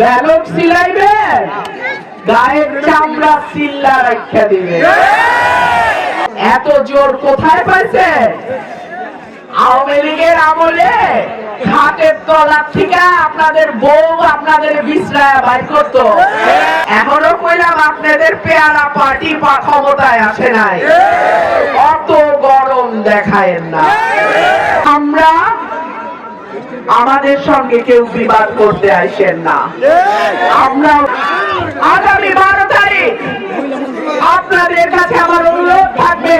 Ballot সিলাইবে গায়ের চামড়া সিল্লা রাখা দিবে। এত জোর কোথায় পাইছে? আওয়ামী লীগের আমলে খাটের তলার থেকে আপনাদের বউ, আপনাদের বিশ্রায় বাইর করতো। এখনও কইলাম আপনাদের পেয়ারা পার্টি পা ক্ষমতায় আসে নাই। অত গরম দেখায়েন না। আমরা আমাদের সঙ্গে কেউ বিবাদ করতে আসেন না। আমরা আগামী বারো তারিখ আপনাদের কাছে আমার অনুরোধ থাকবে।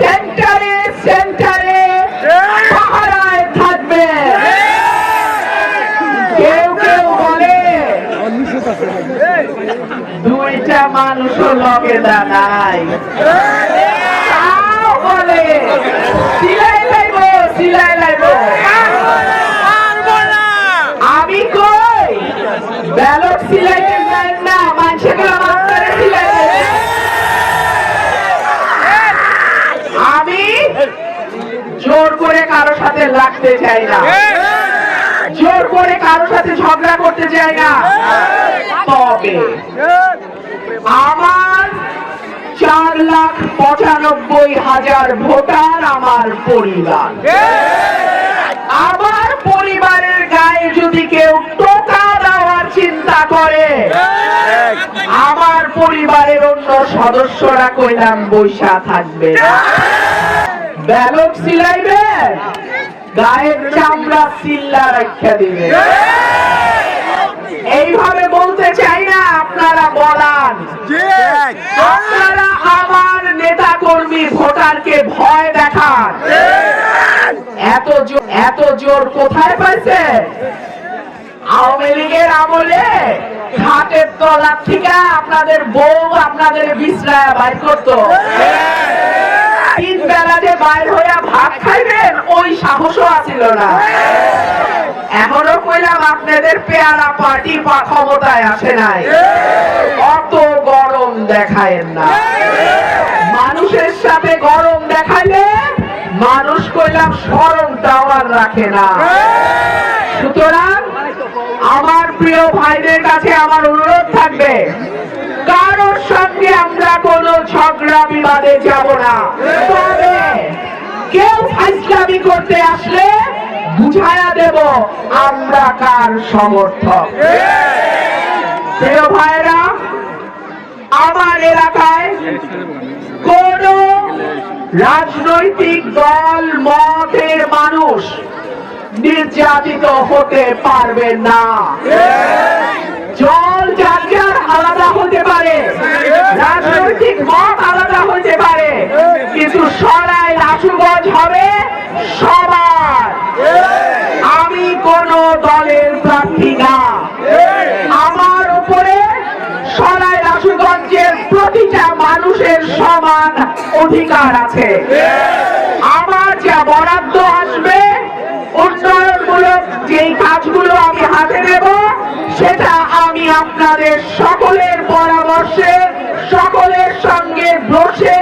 সেন্টারে সেন্টারে দুইটা মানুষও লগে দাঁড়ায় বলে সিলাই লাইব সিলাই লাইব আমি কই ব্যালট সিলাইতে না আপনারা সিলাই আমি জোর করে কারও সাথে লাগতে চাই না। জোর করে কারও সাথে ঝগড়া করতে চাই না। তবে আমার চার লাখ পঁচানব্বই হাজার ভোটার আমার পরিবার। আমার পরিবারের পরিবারের অন্য সদস্যরা কইলাম, বৈশা থাকবে। ব্যালট সিলাইবে, গায়ের চামড়া সিল্লা রাখা দিবে। এইভাবে বলতে চাই না, আপনারা বলান। আপনারা আমার নেতা কর্মী ভোটারকে ভয় দেখান। এত জোর এত জোর কোথায় পাইছে? আওয়ামী লীগের আমলে আপনাদের বউ, আপনাদের বিশ্রায় করতো। তিন বাইর হইয়া ভাত খাইবেন, ওই সাহসও আছিল না। কইলাম আপনাদের পেয়ারা পার্টি পা ক্ষমতায় আসে নাই। অত গরম দেখায়েন না। মানুষের সাথে গরম দেখাইলে মানুষ কইলাম সরম টাওয়ার রাখে না। সুতরাং আমার প্রিয় ভাইদের কাছে আমার অনুরোধ থাকবে, কারোর সঙ্গে আমরা কোনো ঝগড়া বিবাদে যাব না। কেউ ফাইসলামি করতে আসলে বুঝায়া দেব আমরা কার সমর্থক। প্রিয় ভাইরা আমার এলাকায় কোন রাজনৈতিক দল, মতের মানুষ নির্যাতিত হতে পারবে না। জল যার আলাদা হতে পারে, রাজনৈতিক মত আলাদা হতে পারে, কিন্তু সরাই রাসুগঞ্জ হবে সবার। আমি কোন দলের প্রার্থী না। আমার উপরে সরাই রাসুগঞ্জের প্রতিটা মানুষের সমান অধিকার আছে। কাজগুলো আমি হাতে নেব সেটা আমি আপনাদের সকলের পরামর্শে সকলের সঙ্গে বসে